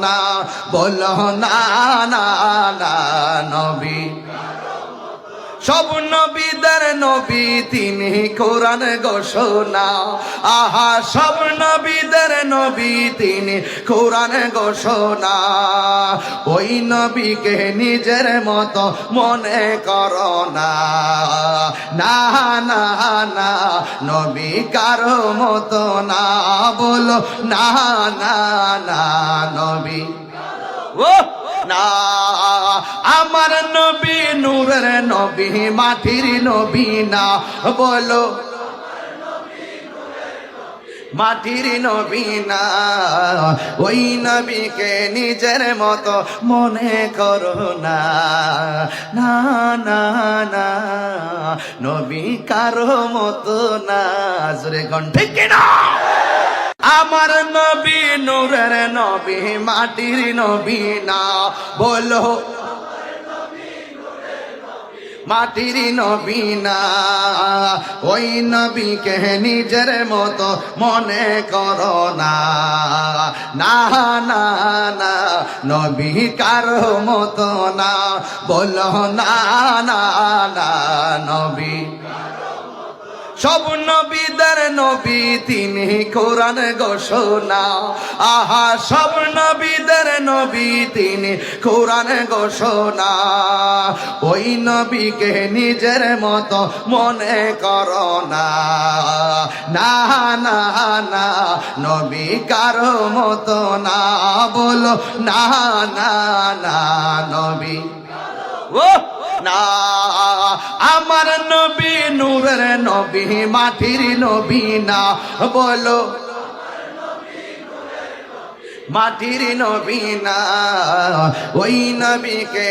না বলো না, নবী। সব নবীদের নবী, তিনি কোরআন ঘোষণা। আহা, সব নবীদের নবী, তিনি কোরআন ঘোষণা। ওই নবীকে নিজের মতো মনে করো না। না না না নবী কারও মতো না বলো, না না না, নবী। ও, না, আমার নবী নূরের নবী, মাটির নবী না বলো। মাটির নবী না, ওই নবীকে নিজের মতো মনে করো না না না না। নবী কারও মতো না। জোরে কণ্ঠে কিনা আমার নবী, নূরের নবী, মাটির নবী না। বলো মাটির নবী না। ওই নবীকে নিজের মতো মনে করো না। না না নবী কার মতো না। বলো না না, নবী সব নবীদের নবী, তিনি কোরআন ঘোষণা। আহা, সব নবীদের নবী, তিনি কোরআন ঘোষণা। ওই নবীকে নিজের মতো মনে করো না। না না না, নবী কারও মতো না। বলো, না না না, নবী। ও না, আমার নবী নবী মাটির নবী না বলো। মাটির নবী না ওই নবীকে